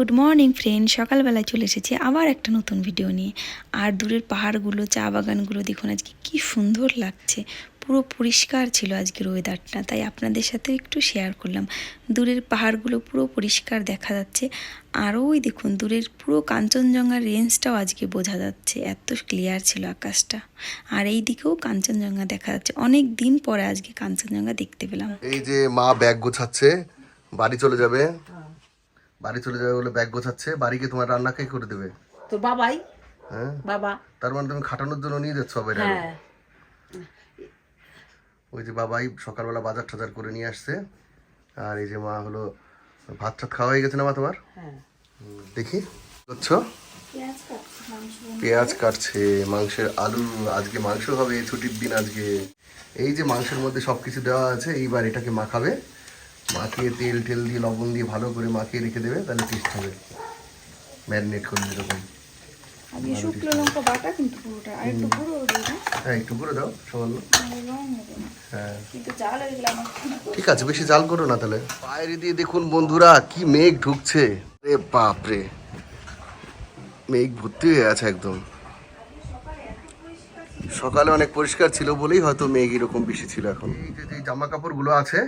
Good morning friend সকালবেলায় চলে এসেছি আবার একটা নতুন ভিডিও নিয়ে। আর দূরের পাহাড়গুলো, চা বাগানগুলো দেখুন আজকে কি সুন্দর লাগছে। পুরো পরিষ্কার ছিল আজকের ওয়েদারটা তাই আপনাদের সাথে একটু শেয়ার করলাম। দূরের পাহাড়গুলো পুরো পরিষ্কার দেখা যাচ্ছে। আর ওই দেখুন, দূরের পুরো কাঞ্চনজঙ্ঘার রেঞ্জটাও আজকে বোঝা যাচ্ছে। এত ক্লিয়ার ছিল আকাশটা। আর এই দিকেও কাঞ্চনজঙ্ঘা দেখা যাচ্ছে। অনেক দিন পরে আজকে কাঞ্চনজঙ্ঘা দেখতে পেলাম। এই যে মা ব্যাগ গোছাচ্ছে, বাড়ি চলে যাবে। বাড়ি চলে যাবে বলে ব্যাগ গোছাচ্ছে বাড়িকে তোমার রান্না কে করে দেবে? তো বাবাই? হ্যাঁ। বাবা। তার মানে তুমি খাটানোর জন্য নিয়ে যাচ্ছ বাইরে হ্যাঁ। ওই যে বাবাই সকালবেলা বাজার টাজার করে নিয়ে আসছে আর এই যে মা হলো ভাত টাত খাওয়া হয়ে গেছে না মা তোমার? হ্যাঁ। দেখি। করছ? পেঁয়াজ কাটছে মাংসের আলু আজকে মাংস হবে ছুটির দিন আজকে। এই যে মাংসের মধ্যে সব কিছু দেওয়া আছে এইবার এটাকে মাখাবে মাখিয়ে তেল টেল দিয়ে লবণ দিয়ে ভালো করে মাখিয়ে রেখে দেবে তাহলে টেস্ট হবে। ম্যারিনেট করবে এরকম। আজকে শুকনো লঙ্কা বাটা কিন্তু পুরোটা আর একটু পুরো হ্যাঁ একটু করে দাও সামান্য হ্যাঁ। কিন্তু জাল হয়ে গেলে ঠিক আছে বেশি জাল করো না তাহলে। বাইরে দিয়ে দেখুন বন্ধুরা কি মেঘ ঢুকছে। রে বাপ রে মেঘ ভর্তি হয়ে আছে একদম। সকালে অনেক পরিষ্কার ছিল বলেই হয়তো মেঘ এরকম বেশি ছিল এখন। এই যে যে জামা কাপড়গুলো আছে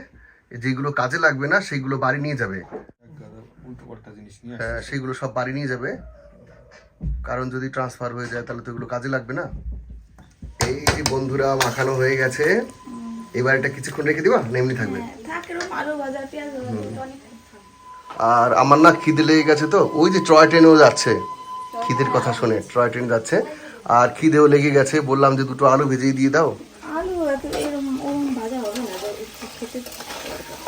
যেগুলো কাজে লাগবে না সেইগুলো বাড়ি নিয়ে যাবে। হ্যাঁ সেইগুলো সব বাড়ি নিয়ে যাবে। কারণ যদি ট্রান্সফার হয়ে যায় তাহলে তো এগুলো কাজে লাগবে না। এই যে বন্ধুরা মাখানো হয়ে গেছে। এবার এটা কিছুক্ষণ রেখে দিবা? এমনি থাকবে। থাক এরকম আলু ভাজা পেঁয়াজ ভাজা অনেক আর আমার না খিদে লেগে গেছে তো। ওই যে টয় ট্রেনেও যাচ্ছে। খিদের কথা শুনে টয় ট্রেন যাচ্ছে। আর খিদেও লেগে গেছে। বললাম যে দুটো আলু ভেজেই দিয়ে দাও আলু এত এরকম ওরকম ভাজা হবে না একটু খেতে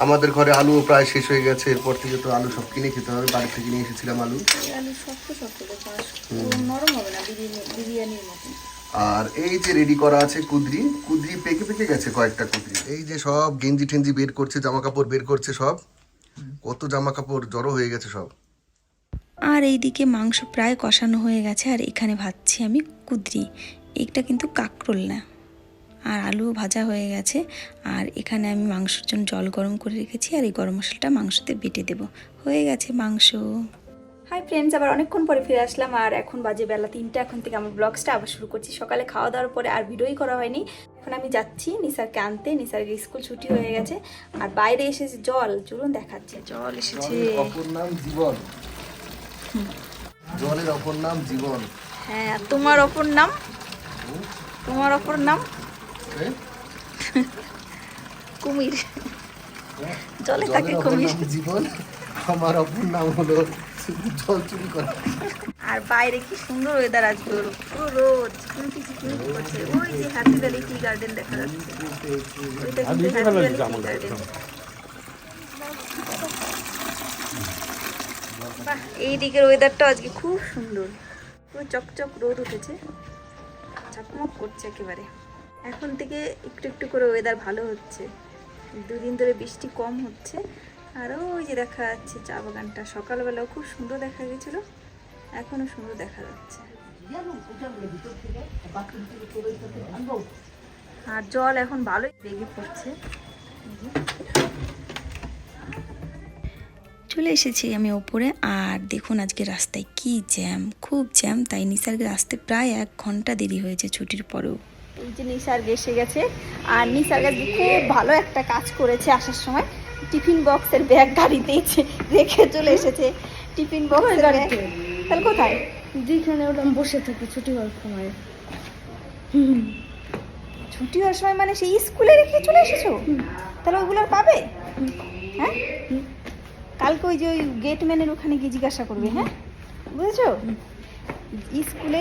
আমাদের ঘরে আলু প্রায় শেষ হয়ে গেছে এরপর থেকে তো আলু সব কিনে খেতে হবে বাড়ি থেকে নিয়ে এসেছিলাম আলু। আর নরম হবে বিরিয়ানি আর এই যে রেডি করা আছে কুদরি কুদরি পেকে পেকে গেছে কয়েকটা কুদরি। এই যে সব গেঞ্জি টেঞ্জি বের করছে জামা কাপড় বের করছে সব। কত জামা কাপড় জড়ো হয়ে গেছে সব। আর এইদিকে মাংস প্রায় কষানো হয়ে গেছে আর এখানে ভাজছি আমি কুদরি। এটা কিন্তু কাকরোল না। আর আলু ভাজা হয়ে গেছে। আর এখানে আমি মাংসের জন্য জল গরম করে রেখেছি আর এই গরম মশলাটা মাংসতে বেটে দেব। হয়ে গেছে মাংস। হাই ফ্রেন্ডস আবার অনেকক্ষণ পরে ফিরে আসলাম আর এখন বাজে বেলা তিনটা। এখন থেকে আমার ব্লগসটা আবার শুরু করছি। সকালে খাওয়া দাওয়ার পরে আর ভিডিওই করা হয়নি। এখন আমি যাচ্ছি নিসারকে আনতে। নিসার স্কুল ছুটি হয়ে গেছে। আর বাইরে এসেছে জল চলুন দেখাচ্ছে। জল এসেছে। অপর নাম জীবন। জলের অপর নাম জীবন। হ্যাঁ তোমার অপর নাম? তোমার অপর নাম? কুমির। জলে থাকে কুমির। জীবন আমার অপর নাম হলো জল চুরি করা। আর বাইরে কি সুন্দর ওয়েদার আজকে ওর পুরো রোদ করছে। ওই যে হ্যাপি ভ্যালি টি গার্ডেন দেখা যাচ্ছে। ওইটা কিন্তু হ্যাপি ভ্যালি টি গার্ডেন বাহ এই দিকের ওয়েদারটা আজকে খুব সুন্দর। পুরো চকচক রোদ উঠেছে। চকমক করছে একেবারে। এখন থেকে একটু একটু করে ওয়েদার ভালো হচ্ছে। দুদিন ধরে বৃষ্টি কম হচ্ছে। আর ওই যে দেখা যাচ্ছে চা বাগানটা, সকালবেলাও খুব সুন্দর দেখা গেছিল এখনও সুন্দর দেখা যাচ্ছে। আর জল এখন ভালোই বেগে পড়ছে। চলে এসেছি আমি ওপরে, আর দেখুন আজকে রাস্তায় কি জ্যাম, খুব জ্যাম, তাই নিসার্গের আসতে প্রায় এক ঘণ্টা দেরি হয়েছে ছুটির পরেও। এই যে নিসার্গ এসে গেছে। আর নিসার্গ আজকে খুব ভালো একটা কাজ করেছে আসার সময়। টিফিন বক্সের ব্যাগ গাড়িতে এসে রেখে চলে এসেছে। টিফিন বক্সের ব্যাগ? তাহলে কোথায়? যেখানে ওটা বসে থাকি ছুটি হওয়ার সময়। ছুটি হওয়ার সময় মানে সেই স্কুলে রেখে চলে এসেছ? তাহলে ওইগুলো আর পাবে? হ্যাঁ? কালকে ওই যে ওই গেটম্যানের ওখানে গিয়ে জিজ্ঞাসা করবে হ্যাঁ? বুঝেছ? স্কুলে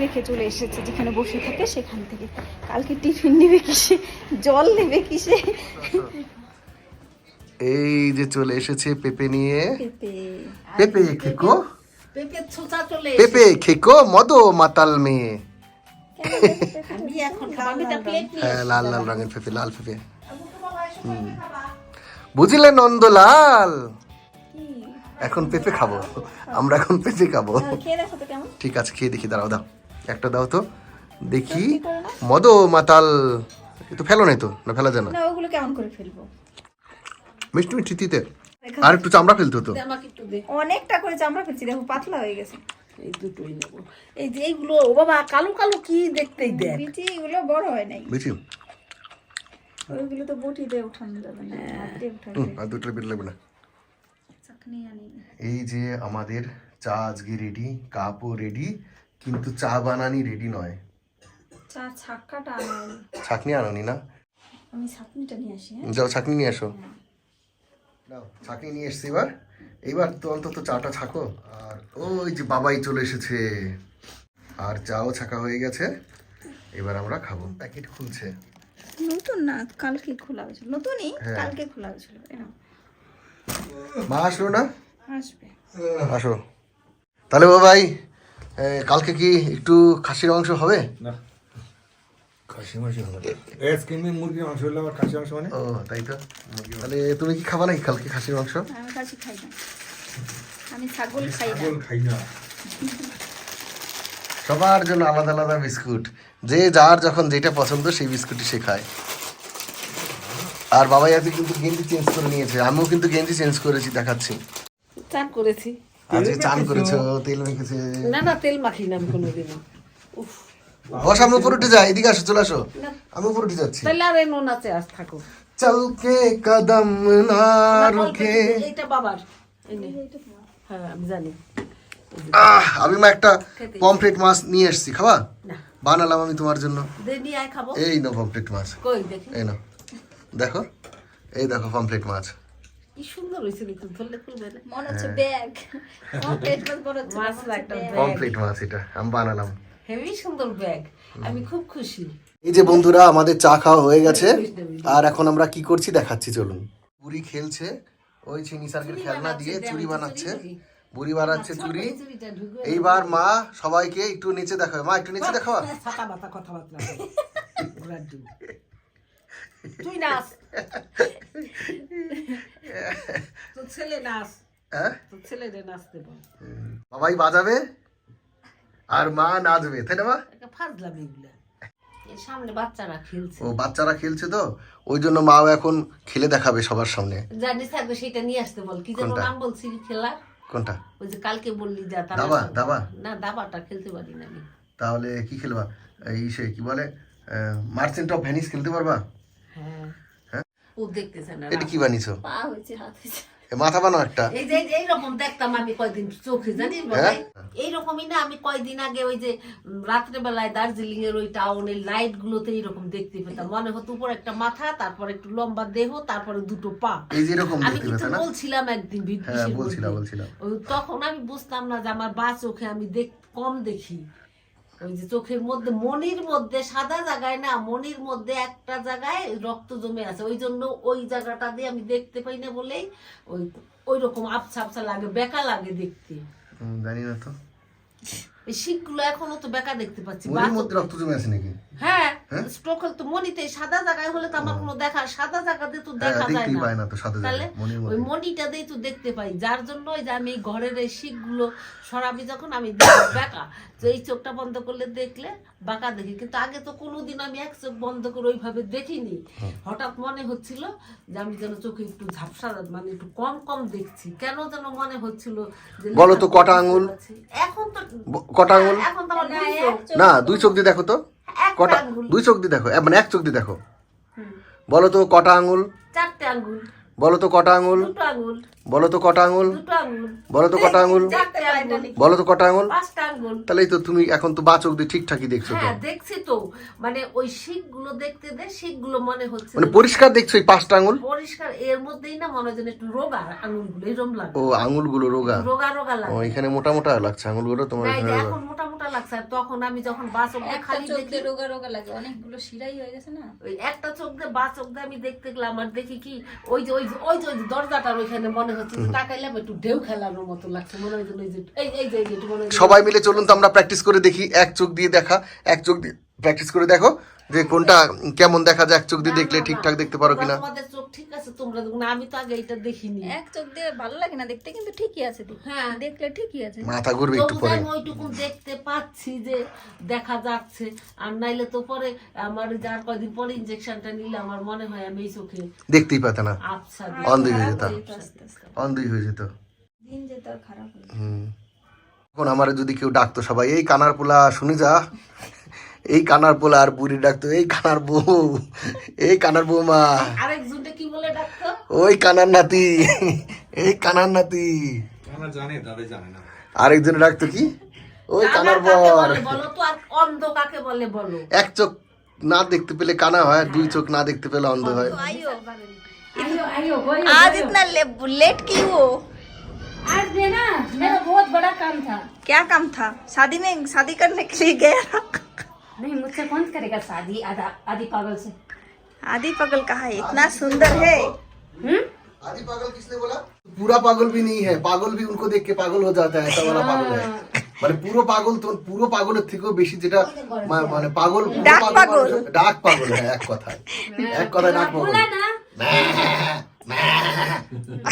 রেখে চলে এসেছে যেখানে বসে থাকে সেখান থেকে। কালকে টিফিন নেবে কিসে? জল নেবে কিসে? এই যে চলে এসেছে পেপে নিয়ে। পেঁপে। পেপে খেকো। পেঁপে ছোচা চলে পেপে খেকো মদো মাতাল মেয়ে। আমি এখন আমি তো প্লেট হ্যাঁ লাল লাল রঙের পেঁপে লাল পেঁপে। হুম। বুঝলে নন্দলাল এখন পেঁপে খাব। আমরা এখন পেঁপে খাব। ঠিক আছে খেয়ে দেখি দাঁড়াও দাও একটা দাও তো। দেখি। মদ মাতাল। তো ফেলো নাই তো না ফেলা যায় না। না ওগুলো কেমন করে ফেলব? মিষ্টি মিষ্টি তিতে। আর একটু চামড়া ফেলতে হতো। আমাকে একটু দে। অনেকটা করে চামড়া ফেলছি দেখো পাতলা হয়ে গেছে। এই দুটোই নেব। এই যে এইগুলো ও বাবা কালো কালো কি দেখতেই দেখ। বিচি এগুলো বড় হয় নাই। বুঝছি ওইগুলো তো বটি দিয়ে উঠানো যাবে না হুম, আর দুটো বের লাগবে না। এই যে আমাদের চা আজকে রেডি কাপও রেডি কিন্তু চা বানানি রেডি নয়। চা ছাক্কাটা আনি ছাকনি আনোনি না? আমি ছাকনিটা নিয়ে আসি হ্যাঁ? যাও ছাকনি নিয়ে আসো। নাও ছাকনি নিয়ে এসছি এবার। এইবার তো অন্তত চাটা ছাকো। আর ওই যে বাবাই চলে এসেছে। আর চাও ছাকা হয়ে গেছে। এবার আমরা খাব। প্যাকেট খুলছে। নতুন না কালকে খোলা হয়েছিল নতুনই? হ্যাঁ। কালকে খোলা হয়েছিল। মা আসলো না? আসো। তাহলে বাবাই এ, কালকে কি একটু খাসির মাংস হবে? না। খাসি মাংস হবে এসকিমে মুরগির মাংস হলে আবার খাসি মাংস মানে? ও তাই তো। তাহলে তুমি কি খাবা নাকি কালকে খাসির মাংস? আমি কাছে খাই না। আমি ছাগল খাই না। ছাগল খাই না। সবার জন্য আলাদা আলাদা বিস্কুট। যে যার যখন যেটা পছন্দ সেই বিস্কুটই সে খায়। আর বাবাই আজকে কিন্তু গেঞ্জি চেঞ্জ করে নিয়েছে। আমিও কিন্তু গেঞ্জি চেঞ্জ করেছি দেখাচ্ছি। চান করেছি। আজকে চান করেছ তেল মেখেছে। না না তেল মাখি না আমি কোনোদিনও। উফ। বস আমি উপরে উঠে যাই এদিকে আসো চলে আসো। আমি উপরে উঠে যাচ্ছি। তাহলে আর এই নোনাতে আস থাকো। চল কে কদম না রুকে এইটা বাবার। হ্যাঁ আমি জানি। আহ আমি মা একটা পমফ্রেট মাছ নিয়ে এসেছি খাবা? বানালাম আমি তোমার জন্য। এই নাও পমফ্রেট মাছ। এই নাও। দেখো এই দেখো পমফ্রেট মাছ। কি সুন্দর হয়েছে কিন্তু ধরলে খুলবে না। মনে হচ্ছে ব্যাগ। আমার মাছ বড় মাছ একটা bag। মাছ এটা আমি বানালাম। হেভি সুন্দর ব্যাগ আমি খুব খুশি। এই যে বন্ধুরা আমাদের চা খাওয়া হয়ে গেছে। আর এখন আমরা কি করছি দেখাচ্ছি চলুন। বুড়ি খেলছে ওই চিনি সার্কেল খেলনা দিয়ে চুরি বানাচ্ছে। বুড়ি বানাচ্ছে চুরি। এইবার মা সবাইকে একটু নিচে দেখাবে। মা একটু নিচে দেখাও ছাতা কথাবার্তা তুই নাচ। তোর ছেলে নাচ। হ্যাঁ? তোর ছেলে রে নাচতে বল। বাবাই বাজাবে? আর মা নাচবে তাই না মা? ফাজলাম এগুলা। এর সামনে বাচ্চারা খেলছে। ও বাচ্চারা খেলছে তো? ওই জন্য মাও এখন খেলে দেখাবে সবার সামনে। জানিস থাকবে সেটা নিয়ে আসতে বল। কি যেন? নাম বলছি খেলা? কোনটা? ওই যে কালকে বললি যা দাবা, দাবা? না দাবাটা খেলতে পারি না আমি। তাহলে কি খেলবা? এই সে কি বলে? মার্চেন্ট অফ ভ্যানিস খেলতে পারবা? হ্যাঁ? ও দেখতেছে না এটা কি বানিয়েছো? পা হয়েছে হাত হয়েছে। মাথা বানো একটা। এই যে এই যে দেখতাম আমি কয়দিন চোখে জানিস হ্যাঁ? বাবাই না আমি কয়দিন আগে ওই যে দার্জিলিং এর ওই টাউনের লাইট গুলোতে এইরকম দেখতে পেতাম। মনে হতো উপর একটা মাথা তারপর একটু লম্বা দেহ তারপরে দুটো পা। এই যে এরকম আমি কিন্তু বলছিলাম একদিন হ্যাঁ বলছিলাম বলছিলাম। তখন আমি বুঝতাম না যে আমার বা চোখে আমি দেখ কম দেখি। ওই যে চোখের মধ্যে মনির মধ্যে সাদা জায়গায় না মনির মধ্যে একটা জায়গায় রক্ত জমে আছে। ওই জন্য ওই জায়গাটা দিয়ে আমি দেখতে পাই না বলেই ওই ওই রকম আপসা আপসা লাগে বেকা লাগে দেখতে। জানি না তো। এই শিখগুলো এখনও তো বেকা দেখতে পাচ্ছি। মনির মধ্যে রক্ত জমে আছে নাকি? হ্যাঁ? স্ট্রোক হলে তো মনিতে সাদা জায়গায় হলে তো আমার কোনো দেখা সাদা জায়গাতে তো হ্যাঁ দেখা যায় না। পায় না তো সাথে তাহলে ওই মনিটা দিয়ে তো দেখতে পাই। যার জন্য যে আমি এই ঘরের এই শিখগুলো সরাবি যখন আমি বেকা। যে এই চোখটা বন্ধ করলে দেখলে বাঁকা দেখি। কিন্তু আগে তো কোনোদিন আমি এক চোখ বন্ধ করে ওইভাবে দেখিনি। হঠাৎ মনে হচ্ছিল যে আমি যেন চোখে একটু ঝাপসা মানে একটু কম কম দেখছি। কেন যেন মনে হচ্ছিল যে বলো তো কটা? পারছি। এখন তো কটা আঙুল? এখন তো আমার দুই চোখ। না দুই চোখ দিয়ে দেখো তো। কটা? দুই চোখ দিয়ে দেখো। মানে এক চোখ দিয়ে দেখো। বলো তো কটা আঙুল চারটে আঙুল বলো তো কটা আঙুল দুটো আঙ্গুল। বলো তো কটা আঙুল? বলো তো কটা আঙুল? বলো তো কটা আঙুল? পাঁচটা আঙ্গুল তাহলেই তো তুমি এখন তো বা চোখ দিয়ে ঠিকঠাকই দেখছ হ্যাঁ দেখছি তো। মানে ওই শিখগুলো দেখতে দে শিখগুলো মনে হচ্ছে মানে পরিষ্কার দেখছ এই পাঁচটা আঙুল? পরিষ্কার এর মধ্যেই না মনে হয় যেন একটু রোগা আঙুলগুলো এরম লাগে ও আঙুলগুলো রোগা। রোগা রোগা লাগে ও এখানে মোটা মোটা লাগছে আঙুলগুলো তোমার না, এই যে এখানে মোটা মোটা লাগছে। আর তখন আমি যখন বাস অব্দি একটা খালি চোখ দেখি রোগা রোগা লাগে অনেকগুলো শিরাই হয়ে গেছে না? ওই একটা চোখ দিয়ে বা চোখ দিয়ে আমি দেখতে গেলাম আর দেখি কি ওই যে ওই যে ওই যে ওই যে দরজাটার ওইখানে মনে সবাই মিলে চলুন তো আমরা প্র্যাকটিস করে দেখি, এক চোখ দিয়ে দেখা, এক চোখ দিয়ে প্র্যাকটিস করে দেখো যে কোনটা কেমন দেখা যায় এক চোখ দিয়ে দেখলে ঠিকঠাক দেখতে পারো কিনা। তোমাদের চোখ ঠিক আছে তোমরা দেখো আমি তো আগে এটা দেখিনি। এক চোখ দিয়ে ভালো লাগে না দেখতে কিন্তু ঠিকই আছে। হ্যাঁ। দেখলে ঠিকই আছে। মাথা ঘুরবে একটু পরে। আমি ওইটুকু দেখতে পাচ্ছি যে দেখা যাচ্ছে। আর নাইলে তো পরে আমার যার কয়দিন পরে ইঞ্জেকশনটা নিলে আমার মনে হয় আমি এই চোখে দেখতেই পেতে না। আচ্ছা অন্ধই হয়ে যেত। অন্ধই হয়ে যেত। দিন যেতে খারাপ হুম। এখন আমার যদি কেউ ডাকতো সবাই এই কানার পোলা শুনে যা। এই কানার পোলা আর বুড়ি ডাকতো এই কানার বউ এই কানার বৌমা আরেকজনটা কি বলে ডাক্তার ওই কানার নাতি এই কানার নাতি আমরা জানি দাদা জানে না আরেকজন ডাকতো কি ওই কানার কাকে বর বলে বলো তো আর অন্ধ কাকে বলে বলো এক চোখ না দেখতে পেলে কানা হয় আর দুই চোখ না দেখতে পেলে অন্ধ হয় आज इतना ले- लेट क्यों हो आज मैं ना मेरा बहुत बड़ा काम था क्या काम था शादी में शादी करने के लिए गया था नहीं मुझसे कौन करेगा शादी आधा आधी पागल से आदि पगल कहा है इतना सुंदर है हम्म आदि पागल किसने बोला पूरा पागल भी नहीं है पागल भी उनको देख के पागल हो जाता है ऐसा वाला पागल है মানে পুরো পাগল তো পুরো পাগলের থেকেও বেশি যেটা মা- মানে পাগল পুরো ডাক পাগল। মানুষ- ডাক পাগল হ্যাঁ এক কথায় এক কথায় ডাক পাগল बोला ना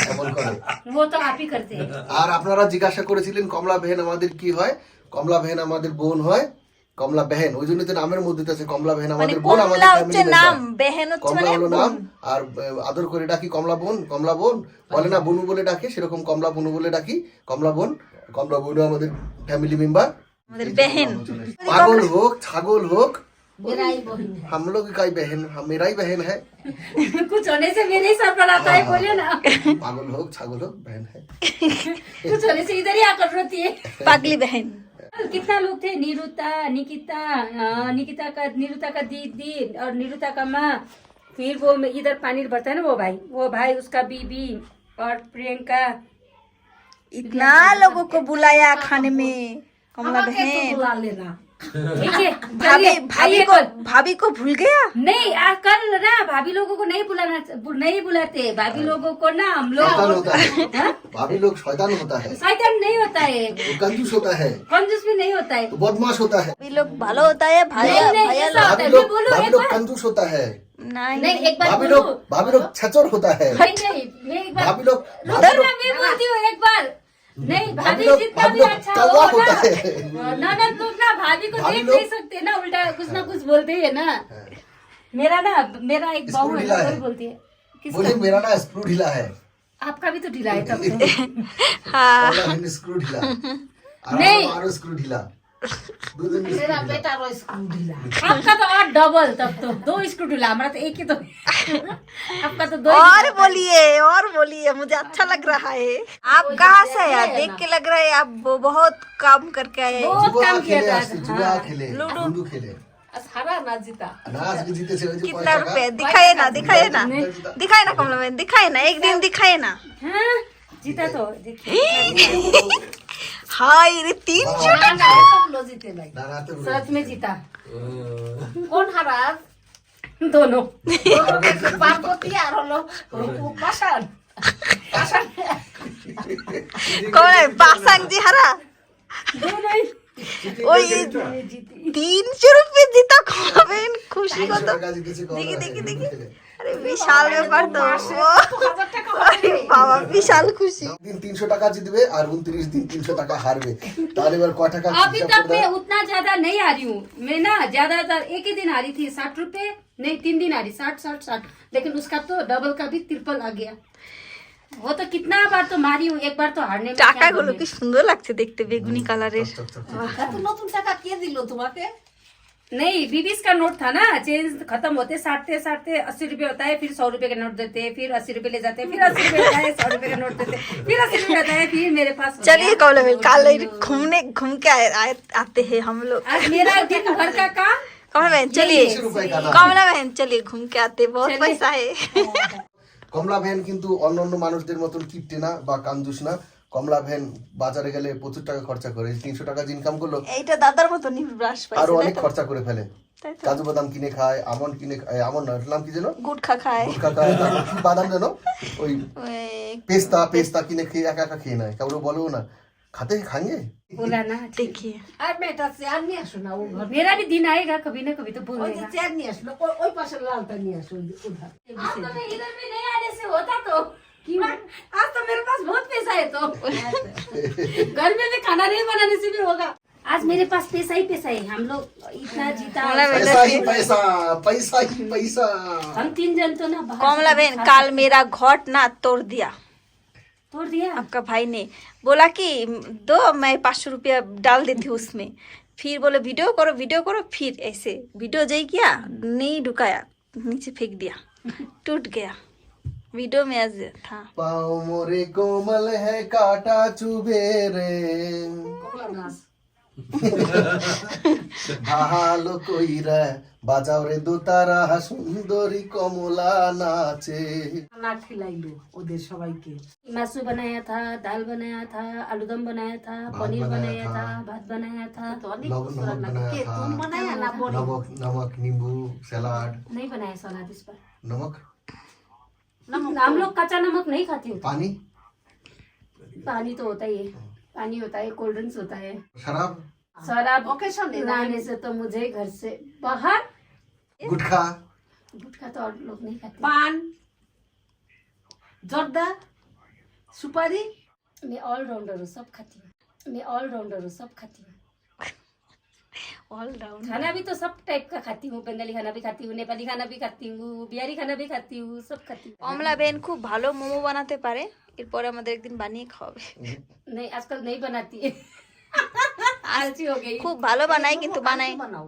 এমন করে वो तो आप ही करते हैं আর আপনারা জিজ্ঞাসা করেছিলেন কমলা বেহেন আমাদের কি হয় কমলা বেহেন আমাদের বোন হয় কমলা বেহেন ওই জন্য তো নামের মধ্যে তো আছে কমলা বেহেন মানে আমাদের বোন আমাদের কমলা হচ্ছে ফ্যামিলি নাম মেম্বার বেহেন হচ্ছে কমলা মানে হলো বোন। নাম আর আহ, আদর করে ডাকি কমলা বোন কমলা বোন বলে না বনু বলে ডাকে সেরকম কমলা বনু বলে ডাকি কমলা বোন কমলা বোনও আমাদের ফ্যামিলি মেম্বার আমাদের বেহেন পাগল হোক ছাগল হোক মেরাই বহিন हम लोग का ही बहन हम मेरा ही बहन है कुछ होने से मेरे ही सर पर आता है बोलिए ना पागल होक छागल होक बहन है कुछ होने से इधर ही आकर रोती है पागली बहन कितना लोग थे? निरुता निकिता निकिता का निरुता का दीदी और निरुता का माँ। फिर वो इधर पानी भरता है ना वो भाई? वो भाई उसका बीबी और प्रियंका। इतना लोगों को बुलाया खाने में। कमला तो बहन। बुला लेना। देखिए भाभी भाभी को भाभी को भूल गया? नहीं आ, कल ना भाभी लोगों को नहीं बुलाना बु- नहीं बुलाते। भाभी लोगों को ना हम लोग होता है। भाभी लोग शैतान होता है। शैतान नहीं होता है। कंजूस होता है। कंजूस भी नहीं होता है। तो बदमाश होता है। भाभी लोग भालो होता है भाई लोग भाभी बोलूँ? कंजूस होता है। नहीं। नहीं एक बार भाभी लोग भाभी लोग छचोर होता है। नहीं नहीं एक बार भाभी लोग मैं बोलती हूँ एक बार। नहीं भाभी जितना भी अच्छा हो ना है ना ना लोग ना भाभी को देख नहीं सकते ना उल्टा कुछ ना कुछ बोलते है ना। मेरा ना मेरा एक बहू है ना, है। वही बोलती है बोले मेरा ना स्क्रू ढीला है। आपका भी तो ढीला है तब तो। हाँ। स्क्रू ढीला। नहीं। स्क्रू ढीला। डबल तो तब तो। दो स्क्रू हमारा तो एक ही तो। आपका तो दो और बोलिए और बोलिए मुझे अच्छा लग रहा है। आप कहाँ से आया देख के लग रहा है आप बहुत काम करके आए बहुत काम किया हाँ। लूडो। खेले। कितना रुपए? दिखाए ना दिखाए ना। दिखाए ना कमला में दिखाए ना एक दिन दिखाए ना। हाँ, जीता तो হাই রে 300 টাকা। জিতে নাই। মে জিতা কোন দোনো। পার্বতী আর হলো পাশান কোন পাশান জি হারা? ওই তিনশো রুপি জিতা খাবেন খুশি কত? দেখি দেখি দেখি। আরে বিশাল ব্যাপার তো হাজার টাকা আরে বাবা বিশাল খুশি দিন তিনশো টাকা জিতবে আর উনত্রিশ দিন তিনশো টাকা হারবে তাহলে এবার কয় টাকা अभी হিসাব तक করে मैं দাও। उतना ज्यादा नहीं आ रही हूँ मैं ना ज्यादातर एक ही दिन आ रही थी साठ रुपए नहीं तीन दिन आ रही साठ साठ साठ लेकिन उसका तो डबल का भी ट्रिपल आ गया वो तो कितना बार तो मारी हूँ एक बार तो हारने में क्या টাকাগুলো बोले। কি সুন্দর লাগছে দেখতে বেগুনি কালারের এত নতুন টাকা কে দিল তোমাকে नहीं बीबीस का नोट था ना चेंज खत्म होते साठते साठते अस्सी रुपए होता है फिर सौ रुपए का नोट देते फिर अस्सी रुपए ले जाते फिर अस्सी रुपए होता है सौ रुपए का नोट देते फिर अस्सी रुपए होता है फिर मेरे पास हो चलिए गया। कमला बहन कल घूमने घूम के आए, आए आते हैं हम लोग आज मेरा दिन भर का काम कमला बहन चलिए তিনশো রুপয়ে কাটা कमला बहन चलिए घूम के आते हैं, बहुत चलिए। पैसा है কমলা ভ্যান কিন্তু অন্যান্য মানুষদের মতন কিপটে না বা কাঞ্জুস না কমলা ভ্যান বাজারে গেলে প্রচুর টাকা খরচা করে তিনশো টাকা ইনকাম করলো এইটা দাদার মতো ব্রাশ আরো পাইছে অনেক খরচা করে ফেলে তাই তো। কাজু বাদাম কিনে খায় আমন কিনে খায় আমন না ওটার নাম কি যেন গুটখা খায় গুটখা খায় তারপর কি বাদাম যেন ওই ওই পেস্তা পেস্তা কিনে খেয়ে একা একা খেয়ে নেয় কাউকে বলেও না खाते हैं खाएंगे बोला ना देखिए আর মেয়েটা চেয়ার নিয়ে আসো না ও ঘর मेरा भी दिन आएगा कभी ना कभी तो ওই যে बोलेगा চেয়ার নিয়ে আসলো ওই- ওই পাশের লালটা নিয়ে আসো ওই যে উধার आज तो मैं इधर भी नहीं आने से होता तो आज तो मेरे पास बहुत पैसा है तो। घर में भी खाना नहीं बनाने से भी होगा। आज मेरे पास पैसा ही पैसा है। हम लोग इतना जीता पैसा ही पैसा पैसा ही पैसा। हम तीन जन तो ना कमला बहन काल मेरा घोट ना तोड़ दिया। तोड़ दिया? आपका भाई ने बोला कि दो मैं पाँच सौ रुपया डाल देती हूँ उसमें। फिर बोले वीडियो करो वीडियो करो। फिर ऐसे वीडियो जई किया नहीं ढुकाया नीचे फेंक दिया टूट गया। वीडियो में आज था पाओ मोरे कोमल है काटा चुभे रे ভালো কইরা বাজাও রে দোতারা সুন্দরী কমলা নাচে খানা খিলাইলো ওদের সবাইকে मासू बनाया था दाल बनाया था आलू दम बनाया था पनीर बनाया था भात बनाया था তো অনেক নমক কিছু নমক রান্না বানায়া কে থা তুমি বানায়া না বড় নমক নমক নিম্বু স্যালাড नहीं बनाया सलाद इस पर नमक नमक हम तो- लोग कच्चा नमक नहीं खाते हैं। पानी? पानी तो होता ही है। पानी होता है कोल्ड ड्रिंक्स होता है। शराब? शराब ओकेशन लाने से तो मुझे घर से बाहर गुटखा? गुटखा तो और लोग नहीं खाते। पान जर्दा सुपारी। मैं ऑलराउंडर हूँ सब खाती हूँ। मैं ऑलराउंडर हूँ सब खाती हूँ। ऑल राउंड खाना भी तो सब टाइप का खाती हूँ बंगाली खाना भी खाती हूँ नेपाली खाना भी खाती हूँ बिहारी खाना भी खाती हूँ सब खाती हूँ কমলা বেন খুব ভালো মোমো বানাতে পারে এরপরে আমাদের একদিন বানিয়ে খাওয়াবে नहीं आजकल नहीं बनाती है आलसी हो गई খুব ভালো বানায় কিন্তু বানায় বানাও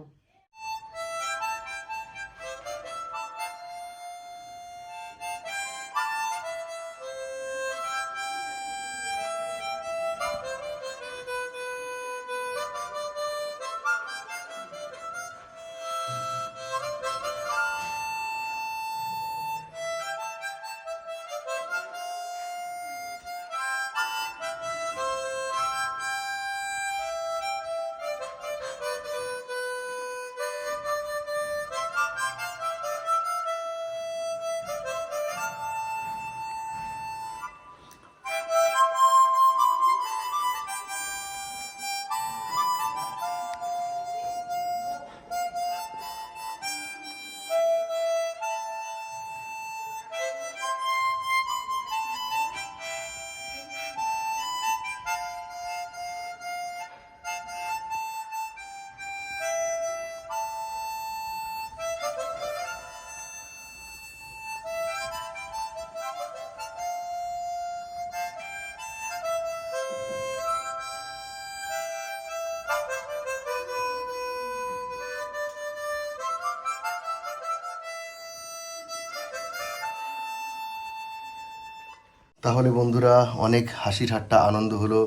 তাহলে বন্ধুরা অনেক হাসি ঠাট্টা আনন্দ হলো।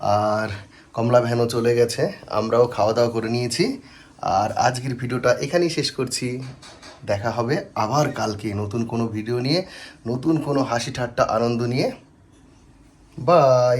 আর কমলা ভ্যানও চলে গেছে, আমরাও খাওয়া দাওয়া করে নিয়েছি। আর আজকের ভিডিওটা এখানেই শেষ করছি। দেখা হবে আবার কালকে নতুন কোনো ভিডিও নিয়ে, নতুন কোনো হাসি ঠাট্টা আনন্দ নিয়ে। বাই!